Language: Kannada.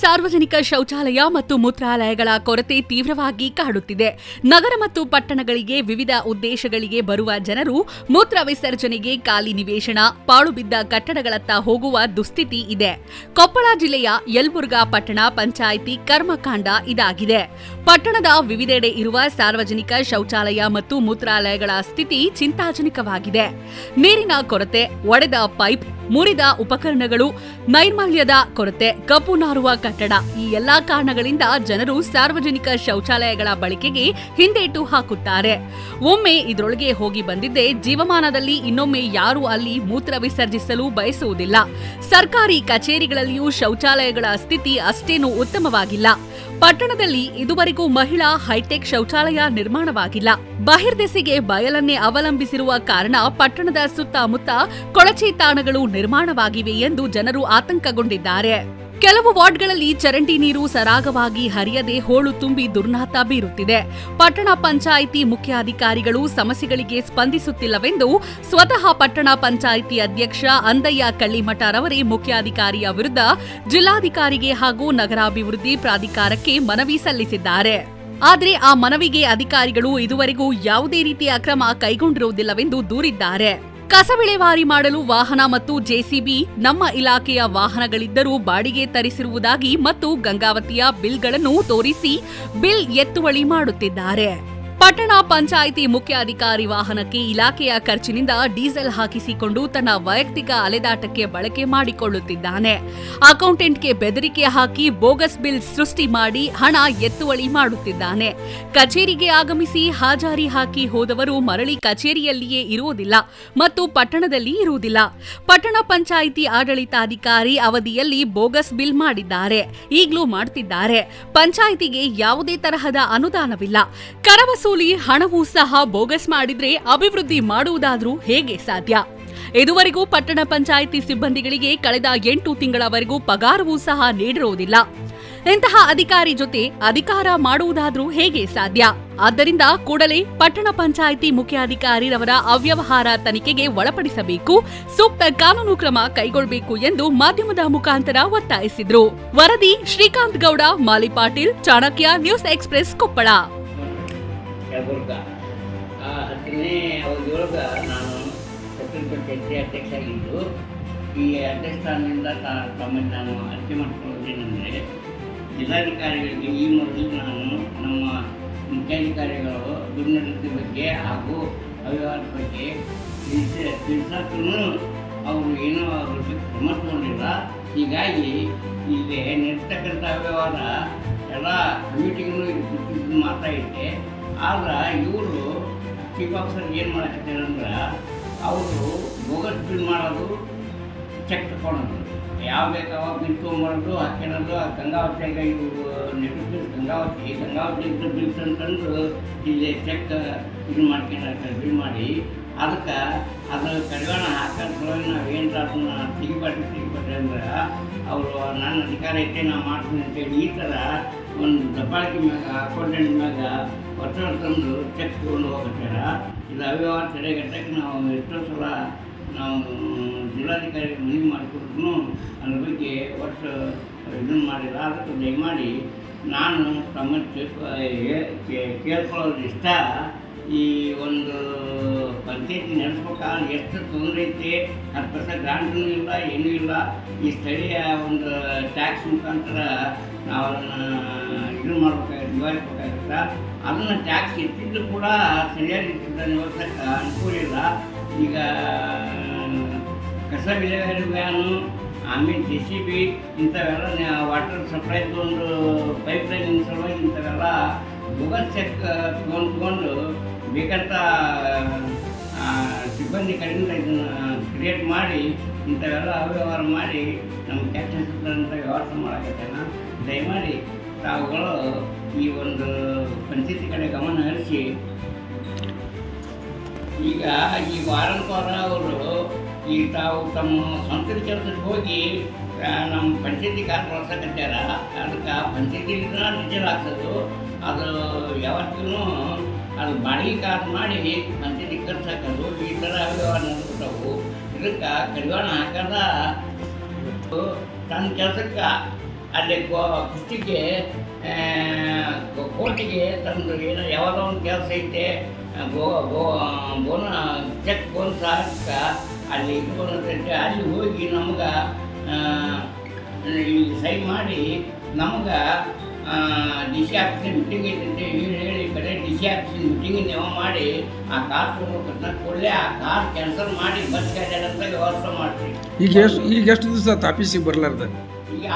ಸಾರ್ವಜನಿಕ ಶೌಚಾಲಯ ಮತ್ತು ಮೂತ್ರಾಲಯಗಳ ಕೊರತೆ ತೀವ್ರವಾಗಿ ಕಾಡುತ್ತಿದೆ. ನಗರ ಮತ್ತು ಪಟ್ಟಣಗಳಿಗೆ ವಿವಿಧ ಉದ್ದೇಶಗಳಿಗೆ ಬರುವ ಜನರು ಮೂತ್ರ ವಿಸರ್ಜನೆಗೆ ಖಾಲಿ ನಿವೇಶನ ಪಾಳುಬಿದ್ದ ಕಟ್ಟಡಗಳತ್ತ ಹೋಗುವ ದುಸ್ಥಿತಿ ಇದೆ. ಕೊಪ್ಪಳ ಜಿಲ್ಲೆಯ ಯಲ್ಬುರ್ಗಾ ಪಟ್ಟಣ ಪಂಚಾಯಿತಿ ಕರ್ಮಕಾಂಡ ಇದಾಗಿದೆ. ಪಟ್ಟಣದ ವಿವಿಧೆಡೆ ಇರುವ ಸಾರ್ವಜನಿಕ ಶೌಚಾಲಯ ಮತ್ತು ಮೂತ್ರಾಲಯಗಳ ಸ್ಥಿತಿ ಚಿಂತಾಜನಕವಾಗಿದೆ. ನೀರಿನ ಕೊರತೆ, ಒಡೆದ ಪೈಪ್ ಮುರಿದ ಉಪಕರಣಗಳು, ನೈರ್ಮಲ್ಯದ ಕೊರತೆ ಕಪ್ಪು ನಾರುವ ಕಟ್ಟಡ ಈ ಎಲ್ಲಾ ಕಾರಣಗಳಿಂದ ಜನರು ಸಾರ್ವಜನಿಕ ಶೌಚಾಲಯಗಳ ಬಳಕೆಗೆ ಹಿಂದೇಟು ಹಾಕುತ್ತಾರೆ. ಒಮ್ಮೆ ಇದರೊಳಗೆ ಹೋಗಿ ಬಂದಿದ್ದೆ ಜೀವಮಾನದಲ್ಲಿ ಇನ್ನೊಮ್ಮೆ ಯಾರು ಅಲ್ಲಿ ಮೂತ್ರ ವಿಸರ್ಜಿಸಲು ಬಯಸುವುದಿಲ್ಲ. ಸರ್ಕಾರಿ ಕಚೇರಿಗಳಲ್ಲಿಯೂ ಶೌಚಾಲಯಗಳ ಸ್ಥಿತಿ ಅಷ್ಟೇನೂ ಉತ್ತಮವಾಗಿಲ್ಲ. ಪಟ್ಟಣದಲ್ಲಿ ಇದುವರೆಗೂ ಮಹಿಳಾ ಹೈಟೆಕ್ ಶೌಚಾಲಯ ನಿರ್ಮಾಣವಾಗಿಲ್ಲ. ಬಹಿರ್ದೆಸೆಗೆ ಬಯಲನ್ನೇ ಅವಲಂಬಿಸಿರುವ ಕಾರಣ ಪಟ್ಟಣದ ಸುತ್ತಮುತ್ತ ಕೊಳಚೆ ತಾಣಗಳು ನಿರ್ಮಾಣವಾಗಿವೆ ಎಂದು ಜನರು ಆತಂಕಗೊಂಡಿದ್ದಾರೆ. ಕೆಲವು ವಾರ್ಡ್ಗಳಲ್ಲಿ ಚರಂಡಿ ನೀರು ಸರಾಗವಾಗಿ ಹರಿಯದೆ ಹೋಳು ತುಂಬಿ ದುರ್ನಾತ ಬೀರುತ್ತಿದೆ. ಪಟ್ಟಣ ಪಂಚಾಯಿತಿ ಮುಖ್ಯಾಧಿಕಾರಿಗಳು ಸಮಸ್ಯೆಗಳಿಗೆ ಸ್ಪಂದಿಸುತ್ತಿಲ್ಲವೆಂದು ಸ್ವತಃ ಪಟ್ಟಣ ಪಂಚಾಯಿತಿ ಅಧ್ಯಕ್ಷ ಅಂದಯ್ಯ ಕಳ್ಳಿಮಠರವರೇ ಮುಖ್ಯಾಧಿಕಾರಿಯ ವಿರುದ್ಧ ಜಿಲ್ಲಾಧಿಕಾರಿಗೆ ಹಾಗೂ ನಗರಾಭಿವೃದ್ಧಿ ಪ್ರಾಧಿಕಾರಕ್ಕೆ ಮನವಿ ಸಲ್ಲಿಸಿದ್ದಾರೆ. ಆದರೆ ಆ ಮನವಿಗೆ ಅಧಿಕಾರಿಗಳು ಇದುವರೆಗೂ ಯಾವುದೇ ರೀತಿಯ ಕ್ರಮ ಕೈಗೊಂಡಿರುವುದಿಲ್ಲವೆಂದು ದೂರಿದ್ದಾರೆ. ಕಸ ವಿಲೇವಾರಿ ಮಾಡಲು ವಾಹನ ಮತ್ತು ಜೆಸಿಬಿ, ನಮ್ಮ ಇಲಾಖೆಯ ವಾಹನಗಳಿದ್ದರೂ ಬಾಡಿಗೆ ತರಿಸಿರುವುದಾಗಿ ಮತ್ತು ಗಂಗಾವತಿಯ ಬಿಲ್ಗಳನ್ನು ತೋರಿಸಿ ಬಿಲ್ ಎತ್ತುವಳಿ ಮಾಡುತ್ತಿದ್ದಾರೆ. ಪಟ್ಟಣ ಪಂಚಾಯಿತಿ ಮುಖ್ಯಾಧಿಕಾರಿ ವಾಹನಕ್ಕೆ ಇಲಾಖೆಯ ಖರ್ಚಿನಿಂದ ಡೀಸೆಲ್ ಹಾಕಿಸಿಕೊಂಡು ತನ್ನ ವೈಯಕ್ತಿಕ ಅಲೆದಾಟಕ್ಕೆ ಬಳಕೆ ಮಾಡಿಕೊಳ್ಳುತ್ತಿದ್ದಾನೆ. ಅಕೌಂಟೆಂಟ್ಗೆ ಬೆದರಿಕೆ ಹಾಕಿ ಬೋಗಸ್ ಬಿಲ್ ಸೃಷ್ಟಿ ಮಾಡಿ ಹಣ ಎತ್ತುವಳಿ ಮಾಡುತ್ತಿದ್ದಾನೆ. ಕಚೇರಿಗೆ ಆಗಮಿಸಿ ಹಾಜಾರಿ ಹಾಕಿ ಹೋದವರು ಮರಳಿ ಕಚೇರಿಯಲ್ಲಿಯೇ ಇರುವುದಿಲ್ಲ ಮತ್ತು ಪಟ್ಟಣದಲ್ಲಿ ಇರುವುದಿಲ್ಲ. ಪಟ್ಟಣ ಪಂಚಾಯಿತಿ ಆಡಳಿತಾಧಿಕಾರಿ ಅವಧಿಯಲ್ಲಿ ಬೋಗಸ್ ಬಿಲ್ ಮಾಡಿದ್ದಾರೆ. ಈಗಲೂ ಮಾಡ್ತಿದ್ದಾರೆ. ಪಂಚಾಯಿತಿಗೆ ಯಾವುದೇ ತರಹದ ಅನುದಾನವಿಲ್ಲ. ಕರ ವಸೂಲಿ ಹಣವೂ ಸಹ ಬೋಗಸ್ ಮಾಡಿದ್ರೆ ಅಭಿವೃದ್ಧಿ ಮಾಡುವುದಾದ್ರೂ ಹೇಗೆ ಸಾಧ್ಯ? ಇದುವರೆಗೂ ಪಟ್ಟಣ ಪಂಚಾಯಿತಿ ಸಿಬ್ಬಂದಿಗಳಿಗೆ ಕಳೆದ ಎಂಟು ತಿಂಗಳವರೆಗೂ ಪಗಾರವೂ ಸಹ ನೀಡಿರುವುದಿಲ್ಲ. ಇಂತಹ ಅಧಿಕಾರಿ ಜೊತೆ ಅಧಿಕಾರ ಮಾಡುವುದಾದ್ರೂ ಹೇಗೆ ಸಾಧ್ಯ? ಆದ್ದರಿಂದ ಕೂಡಲೇ ಪಟ್ಟಣ ಪಂಚಾಯಿತಿ ಮುಖ್ಯಾಧಿಕಾರಿರವರ ಅವ್ಯವಹಾರ ತನಿಖೆಗೆ ಒಳಪಡಿಸಬೇಕು, ಸೂಕ್ತ ಕಾನೂನು ಕ್ರಮ ಕೈಗೊಳ್ಳಬೇಕು ಎಂದು ಮಾಧ್ಯಮದ ಮುಖಾಂತರ ಒತ್ತಾಯಿಸಿದ್ರು. ವರದಿ ಶ್ರೀಕಾಂತ್ ಗೌಡ, ಮಾಲಿ ಪಾಟೀಲ್, ಚಾಣಕ್ಯ, ನ್ಯೂಸ್ ಎಕ್ಸ್ಪ್ರೆಸ್ ಕೊಪ್ಪಳ. ಯಲಬುರ್ಗ ಆ ಹತ್ತನೇ ಅವಧಿಯೊಳಗೆ ನಾನು ಉತ್ತರ ಪಂಚಾಯತಿ ಅಧ್ಯಕ್ಷ ಆಗಿದ್ದು, ಈ ಅಧ್ಯಕ್ಷ ಸ್ಥಾನದಿಂದ ತಾ- ತಮ್ಮಲ್ಲಿ ನಾನು ಅರ್ಜಿ ಮಾಡ್ಕೊಳ್ಳೋದೇನೆಂದರೆ ಜಿಲ್ಲಾಧಿಕಾರಿಗಳಿಗೆ ಈ ಮೊದಲು ನಾನು ನಮ್ಮ ಮುಖ್ಯಾಧಿಕಾರಿಗಳು ದುರ್ನಡತೆ ಬಗ್ಗೆ ಹಾಗೂ ಅವ್ಯವಹಾರದ ಬಗ್ಗೆ ತಿಳಿಸಿ ತಿಳಿಸಕ್ಕೂ ಅವರು ಏನೂ ಅವ್ರ ಬಗ್ಗೆ ಕ್ರಮ ತಗೊಂಡಿಲ್ಲ. ಹೀಗಾಗಿ ಇಲ್ಲಿ ನಡೆತಕ್ಕಂಥ ಅವ್ಯವಹಾರ ಎಲ್ಲ ಮೀಟಿಂಗ್ನೂ ಮಾತಾಡೈತೆ ಆದ್ರೆ ಇವರು ಚೀಫ್ ಆಫೀಸರ್ ಏನು ಮಾಡಕತ್ತಾರೆ ಅಂದ್ರೆ ಅವರು ಬೋಗಸ್ ಬಿಲ್ ಮಾಡೋದು ಚೆಕ್ ತಗೊಳೋದು ಯಾವ ಬೇಕಾವ ಬಿಲ್ ತೊಗೊಂಬರೋದು ಹಾಕ್ಕೊಳ್ಳೋದು ಆ ಗಂಗಾವತಿಯಾಗ ಇವು ನೆಟ್ಟು ಗಂಗಾವತಿ ಗಂಗಾವತಿ ಇದ್ದ ಬಿಲ್ಸ್ ಅಂತಂದು ಇಲ್ಲಿ ಚೆಕ್ ಇದು ಮಾಡ್ಕೊಂಡು ಬಿಲ್ ಮಾಡಿ, ಅದಕ್ಕೆ ಅದು ಕಡಿವಾಣ ಹಾಕೋದ್ರೊಳಗೆ ನಾವು ಏನು ಅದನ್ನ ತೆಗಿಬಾರ್ದು ತೆಗಿಬಾರ್ದು ಅಂದ್ರೆ, ಅವರು ನನ್ನ ಅಧಿಕಾರ ಐತೆ ನಾನು ಮಾಡ್ತೀನಿ ಅಂತೇಳಿ ಈ ಥರ ಒಂದು ದಬ್ಬಾಳಿಕೆ ಮ್ಯಾಗ ಅಕೌಂಟೆಂಟ್ ಮ್ಯಾಗ ಒತ್ತಡ ತಂದು ಚೆಕ್ ತೊಗೊಂಡು ಹೋಗ್ತಾರ ಇದು ಅವ್ಯವಹಾರ ತಡೆಗಟ್ಟಕ್ಕೆ ನಾವು ಎಷ್ಟೋ ಸಲ ನಾವು ಜಿಲ್ಲಾಧಿಕಾರಿ ಮನವಿ ಮಾಡಿಕೊಟ್ರು ಅದ್ರ ಬಗ್ಗೆ ಒಟ್ಟು ಇದನ್ನು ಮಾಡಿಲ್ಲ ಅದಕ್ಕೆ ದಯಮಾಡಿ ನಾನು ತಮ್ಮ ಕೇಳ್ಕೊಳ್ಳೋದು ಇಷ್ಟ ಈ ಒಂದು ಪಂಚಾಯತಿ ನಡೆಸ್ಬೇಕಾದ್ರೆ ಎಷ್ಟು ತೊಂದರೆ ಐತೆ ಹತ್ತು ಪರ್ಸೆಂಟ್ ಗ್ರಾಂಟೂ ಇಲ್ಲ, ಏನೂ ಇಲ್ಲ. ಈ ಸ್ಥಳೀಯ ಒಂದು ಟ್ಯಾಕ್ಸ್ ಮುಖಾಂತರ ನಾವು ಅದನ್ನು ಇದು ಮಾಡ್ಬೇಕಾಗಿತ್ತು, ನಿವಾರಿಸ್ಬೇಕಾಗಿತ್ತ. ಅದನ್ನು ಟ್ಯಾಕ್ಸ್ ಎತ್ತಿದ್ದು ಕೂಡ ಸರಿಯಾಗಿ ರೀತಿಯಿಂದ ನಿವಾರಿಸೋಕ್ಕೆ ಅನುಕೂಲ ಇಲ್ಲ. ಈಗ, ಕಸ ವಿಲೇವಾರಿ ವ್ಯಾನು, ಆಮೇಲೆ ಜೆ ಸಿ ಬಿ, ಇಂಥವೆಲ್ಲ ವಾಟರ್ ಸಪ್ಲೈದು ಒಂದು ಪೈಪ್ ಲೈನ್ ಸಲುವಾಗಿ ಇಂಥವೆಲ್ಲ ಗೂಗಲ್ ಚೆಕ್ ತೊಗೊಂಡು ತೊಗೊಂಡು ಬೇಕಂತ ಸಿಬ್ಬಂದಿ ಕಡೆಯಿಂದ ಇದನ್ನು ಕ್ರಿಯೇಟ್ ಮಾಡಿ, ಇಂಥವೆಲ್ಲ ಅವ್ಯವಹಾರ ಮಾಡಿ, ನಮ್ಮ ಕ್ಯಾಪ್ಟನ್ ಸಿಬ್ಬಂದಿ ವ್ಯವಹಾರ ಮಾಡಕತ್ತೇನ? ದಯಮಾಡಿ ತಾವುಗಳು ಈ ಒಂದು ಪಂಚಾಯತಿ ಕಡೆ ಗಮನ ಹರಿಸಿ. ಈಗ ಈ ವಾರ ಅವರು ಈ ತಾವು ತಮ್ಮ ಸ್ವಂತ ಕೆಲಸಕ್ಕೆ ಹೋಗಿ ನಮ್ಮ ಪಂಚಾಯತಿ ಕಾರ್ಡ್ ಬಳಸಕತ್ಯಾರ ಅದಕ್ಕೆ ಪಂಚಾಯತಿ ನಿಜ ಹಾಕ್ಸೋದು ಅದು ಯಾವತ್ತಿಗೂ ಅದು ಬಾಡಿಗೆ ಕಾರ್ ಮಾಡಿ ಮತ್ತೆ ಖರ್ಚು ಹಾಕೋದು, ಈ ಥರ ವ್ಯವಹಾರ ನಡೆದ್ಬಿಟ್ಟವು ಇದಕ್ಕೆ ಕಡಿವಾಣ ಹಾಕದ ತನ್ನ ಕೆಲಸಕ್ಕೆ ಅಲ್ಲಿ ಕುಸ್ತಿಗೆ ಕೋರ್ಟಿಗೆ ತಂದು ಏನೋ, ಯಾವುದೋ ಒಂದು ಕೆಲಸ ಐತೆ, ಗೋ ಗೋ, ಬೋನ, ಚೆಕ್ ಬೋನ್ಸ್ ಸಾಕ ಅಲ್ಲಿ ಇಟ್ಕೊಂಡಂತೆ ಅಲ್ಲಿ ಹೋಗಿ ನಮ್ಗೆ ಸೈನ್ ಮಾಡಿ ನಮ್ಗೆ ಡಿ ಸಿ ಆಫೀಸಿನ ಮೀಟಿಂಗ್ ಐತಂತೆ ಇವ್ರು ಹೇಳಿ ಬರೀ ಡಿ ಸಿ ಆಫೀಸಿನ ಮೀಟಿಂಗ್ ನೀವು ಮಾಡಿ ಆ ಕಾರ್ ತೊಗೊಂಡು ಕೂಡಲೇ ಆ ಕಾರ್ ಕ್ಯಾನ್ಸಲ್ ಮಾಡಿ ಬಸ್ ಅಂತ ವ್ಯವಸ್ಥೆ ಮಾಡ್ತೀವಿ. ಈಗ ಎಷ್ಟು ಈಗ ಎಷ್ಟು ದಿವಸ ಆಫೀಸಿಗೆ ಬರ್ಲಾರ್ದ? ಈಗ